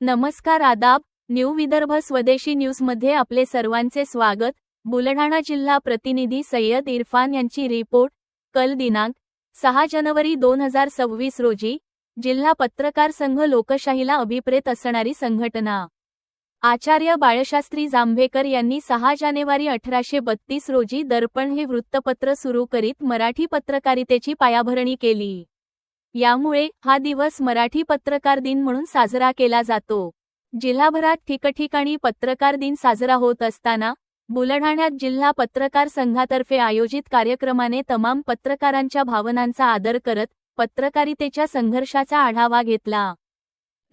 नमस्कार आदाब न्यू विदर्भ स्वदेशी न्यूजमध्ये आपले सर्वांचे स्वागत. बुलढाणा जिल्हा प्रतिनिधी सय्यद इरफान यांची रिपोर्ट कल दिनांक सहा जानेवारी दोन हजार सव्वीस रोजी जिल्हा पत्रकार संघ लोकशाहीला अभिप्रेत असणारी संघटना. आचार्य बाळशास्त्री जांभेकर यांनी सहा जानेवारी अठराशे बत्तीस रोजी दर्पण हे वृत्तपत्र सुरू करीत मराठी पत्रकारितेची पायाभरणी केली. यामुळे हा दिवस मराठी पत्रकार दिन म्हणून साजरा केला जातो. जिल्हाभरात ठिकठिकाणी पत्रकार दिन साजरा होत असताना बुलढाण्यात जिल्हा पत्रकार संघातर्फे आयोजित कार्यक्रमाने तमाम पत्रकारांच्या भावनांचा आदर करत पत्रकारितेच्या संघर्षाचा आढावा घेतला.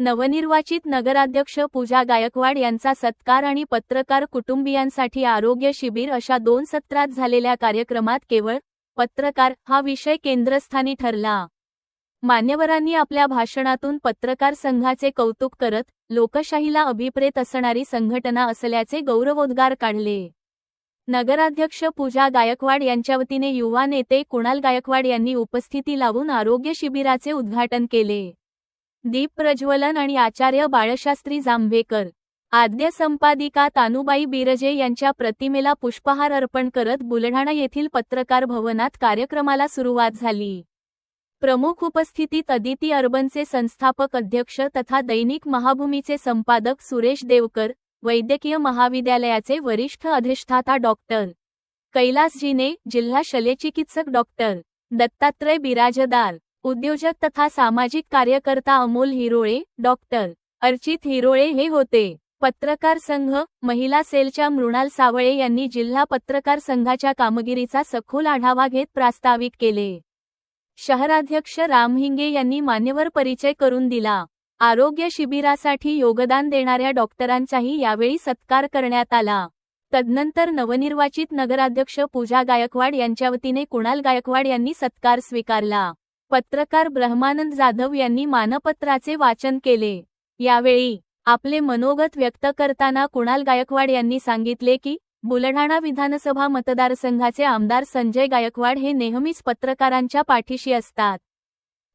नवनिर्वाचित नगराध्यक्ष पूजा गायकवाड यांचा सत्कार आणि पत्रकार कुटुंबियांसाठी आरोग्य शिबिर अशा दोन सत्रात झालेल्या कार्यक्रमात केवळ पत्रकार हा विषय केंद्रस्थानी ठरला. मान्यवरांनी आपल्या भाषणातून पत्रकार संघाचे कौतुक करत लोकशाहीला अभिप्रेत असणारी संघटना असल्याचे गौरवोद्गार काढले. नगराध्यक्ष पूजा गायकवाड यांच्या वतीने युवा नेते कुणाल गायकवाड यांनी उपस्थिती लावून आरोग्य शिबिराचे उद्घाटन केले. दीप प्रज्वलन आणि आचार्य बाळशास्त्री जांभेकर आद्य संपादिका तानुबाई बिरजे यांच्या प्रतिमेला पुष्पहार अर्पण करत बुलढाणा येथील पत्रकार भवनात कार्यक्रमाला सुरुवात झाली. प्रमुख उपस्थितीत अदिती अर्बनचे संस्थापक अध्यक्ष तथा दैनिक महाभूमीचे संपादक सुरेश देवकर वैद्यकीय महाविद्यालयाचे वरिष्ठ अधिष्ठाता डॉक्टर कैलासजीने जिल्हा शल्यचिकित्सक डॉक्टर दत्तात्रय बिराजदार उद्योजक तथा सामाजिक कार्यकर्ता अमोल हिरोळे डॉक्टर अर्चित हिरोळे हे होते. पत्रकार संघ महिला सेलच्या मृणाल सावळे यांनी जिल्हा पत्रकार संघाच्या कामगिरीचा सखोल आढावा घेत प्रास्ताविक केले. शहराध्यक्ष रामहिंगे यांनी मान्यवर परिचय करून दिला. आरोग्य शिबिरासाठी योगदान देणाऱ्या डॉक्टरांचाही यावेळी सत्कार करण्यात आला. तदनंतर नवनिर्वाचित नगराध्यक्ष पूजा गायकवाड यांच्या वतीने कुणाल गायकवाड यांनी सत्कार स्वीकारला. पत्रकार ब्रह्मानंद जाधव यांनी मानपत्राचे वाचन केले. यावेळी आपले मनोगत व्यक्त करताना कुणाल गायकवाड यांनी सांगितले की बुलढाणा विधानसभा मतदारसंघाचे आमदार संजय गायकवाड हे नेहमीच पत्रकारांच्या पाठीशी असतात.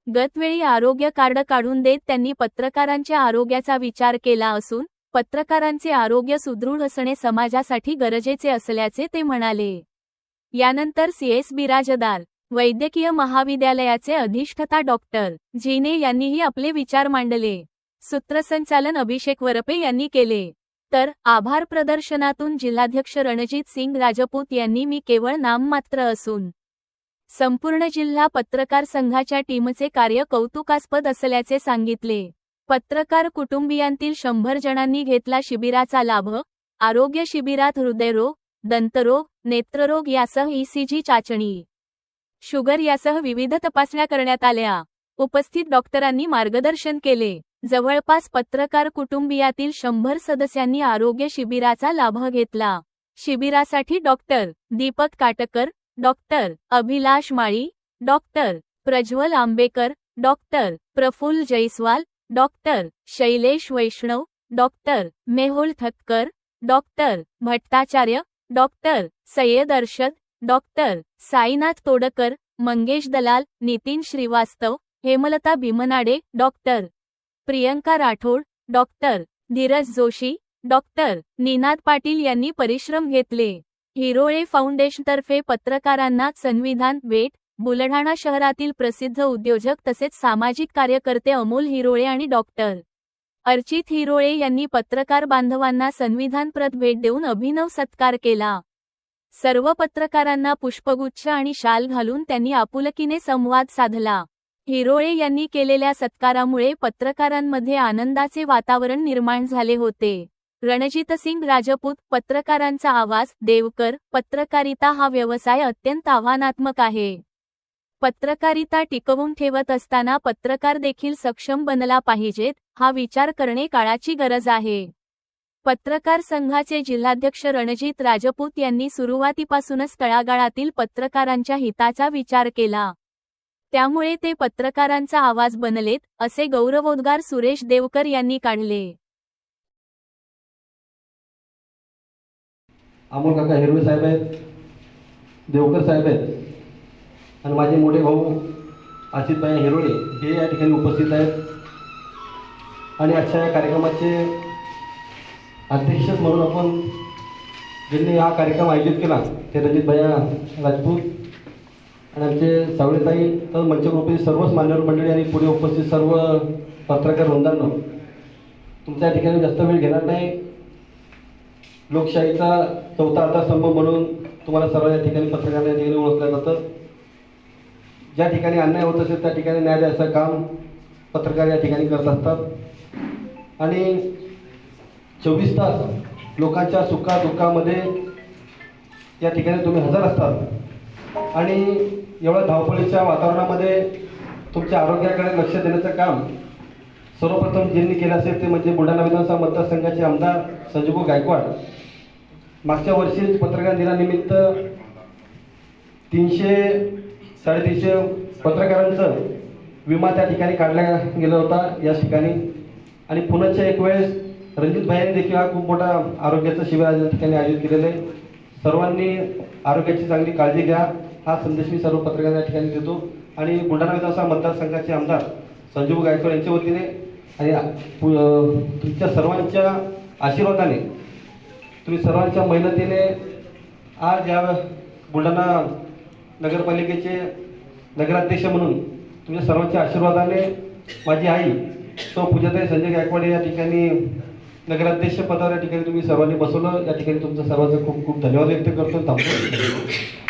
गतवेळी आरोग्य कार्ड काढून देत त्यांनी पत्रकारांच्या आरोग्याचा विचार केला असून पत्रकारांचे आरोग्य सुदृढ असणे समाजासाठी गरजेचे असल्याचे ते म्हणाले. यानंतर सीएस बिराजदार वैद्यकीय महाविद्यालयाचे अधिष्ठता डॉक्टर झिने यांनीही आपले विचार मांडले. सूत्रसंचालन अभिषेक वरपे यांनी केले. तर आभार प्रदर्शनातून जिल्हाध्यक्ष रणजित सिंग राजपूत यांनी मी केवळ नाममात्र असून संपूर्ण जिल्हा पत्रकार संघाच्या टीमचे कार्य कौतुकास्पद असल्याचे सांगितले. पत्रकार कुटुंबियांतील शंभर जणांनी घेतला शिबिराचा लाभ आरोग्य शिबिरात हृदयरोग दंतरोग नेत्ररोग यासह ईसीजी चाचणी. शुगर यासह विविध तपासण्या करण्यात आल्या. उपस्थित डॉक्टरांनी मार्गदर्शन केले. जवळपास पत्रकार कुटुंबियातील शंभर सदस्यांनी आरोग्य शिबिराचा लाभ घेतला. शिबिरासाठी doctor Deepak Katkar doctor Abhilash Mali doctor Prajwal Ambekar doctor Praful Jaiswal doctor Shailesh Vaishnav doctor Mehul Thakkar doctor Bhattacharya doctor Sayyad Arshad doctor Sainath Todkar Mangesh Dalal Nitin Shrivastav Hemlata Bhimnade doctor Priyanka Rathod doctor Dheeraj Joshi doctor Ninad Patil यांनी परिश्रम घेतले. हिरोळे फाउंडेशनतर्फे पत्रकारांना संविधान भेट बुलढाणा शहरातील प्रसिद्ध उद्योजक तसेच सामाजिक कार्यकर्ते अमोल हिरोळे आणि डॉक्टर अर्चित हिरोळे यांनी पत्रकार बांधवांना संविधानप्रत भेट देऊन अभिनव सत्कार केला. सर्व पत्रकारांना पुष्पगुच्छ आणि शाल घालून त्यांनी आपुलकीने संवाद साधला. हिरोळे यांनी केलेल्या सत्कारामुळे पत्रकारांमध्ये आनंदाचे वातावरण निर्माण झाले होते. रणजितसिंग राजपूत पत्रकारांचा आवाज देवकर पत्रकारिता हा व्यवसाय अत्यंत आव्हानात्मक आहे. पत्रकारिता टिकवून ठेवत असताना पत्रकार देखील सक्षम बनला पाहिजेत हा विचार करणे काळाची गरज आहे. पत्रकार संघाचे जिल्हाध्यक्ष रणजित राजपूत यांनी सुरुवातीपासूनच तळागाळातील पत्रकारांच्या हिताचा विचार केला. त्यामुळे ते पत्रकारांचा आवाज बनलेत असे गौरवोद्गार सुरेश देवकर यांनी काढले. अमोल काका हिरवे साहेब आहेत देवकर साहेब आहेत आणि माझे मोठे भाऊ आशिषभाई हिरोळे हे या ठिकाणी उपस्थित आहेत. आणि आजच्या या कार्यक्रमाचे अध्यक्ष म्हणून आपण ज्यांनी हा कार्यक्रम आयोजित केला ते रणजित भैया राजपूत आणि आमचे सावळेताई तर मंचवर उपस्थित सर्वच मान्यवर मंडळी आणि पुढे उपस्थित सर्व पत्रकार वृंदांना तुमच्या ठिकाणी जास्त वेळ घेणार नाही. लोकशाहीचा चौथा आधारस्तंभ म्हणून तुम्हाला सर्व या ठिकाणी पत्रकारांना या ठिकाणी ओळखलं जातं. ज्या ठिकाणी अन्याय होत असेल त्या ठिकाणी न्याय द्यायचं काम पत्रकार या ठिकाणी करत असतात. आणि चोवीस तास लोकांच्या सुखा दुःखामध्ये या ठिकाणी तुम्ही हजर असतात. आणि एवढ्या धावपळीच्या वातावरणामध्ये तुमच्या आरोग्याकडे लक्ष देण्याचं काम सर्वप्रथम ज्यांनी केलं असेल ते म्हणजे बुलढाणा विधानसभा मतदारसंघाचे आमदार संजूभाऊ गायकवाड. मागच्या वर्षीच पत्रकार दिनानिमित्त तीनशे साडेतीनशे पत्रकारांचं विमा त्या ठिकाणी काढला गेला होता या ठिकाणी. आणि पुण्याच्या एक वेळेस रणजित भाई देखील हा खूप मोठा आरोग्याचं शिबिर आज या ठिकाणी आयोजित केलेलं आहे. सर्वांनी आरोग्याची चांगली काळजी घ्या. हा संदेश मी सर्व पत्रकारांना या ठिकाणी देतो. आणि बुलढाणा विधानसभा मतदारसंघाचे आमदार संजीव गायकवाड यांच्या वतीने आणि तुमच्या सर्वांच्या आशीर्वादाने तुम्ही सर्वांच्या मेहनतीने आज या बुलढाणा नगरपालिकेचे नगराध्यक्ष म्हणून तुमच्या सर्वांच्या आशीर्वादाने माझी आई सो पूजाताई संजय गायकवाड या ठिकाणी नगराध्यक्ष पदावर या ठिकाणी तुम्ही सर्वांनी बसवलं. या ठिकाणी तुमचं सर्वांचं खूप खूप धन्यवाद व्यक्त करतो. थांबतो.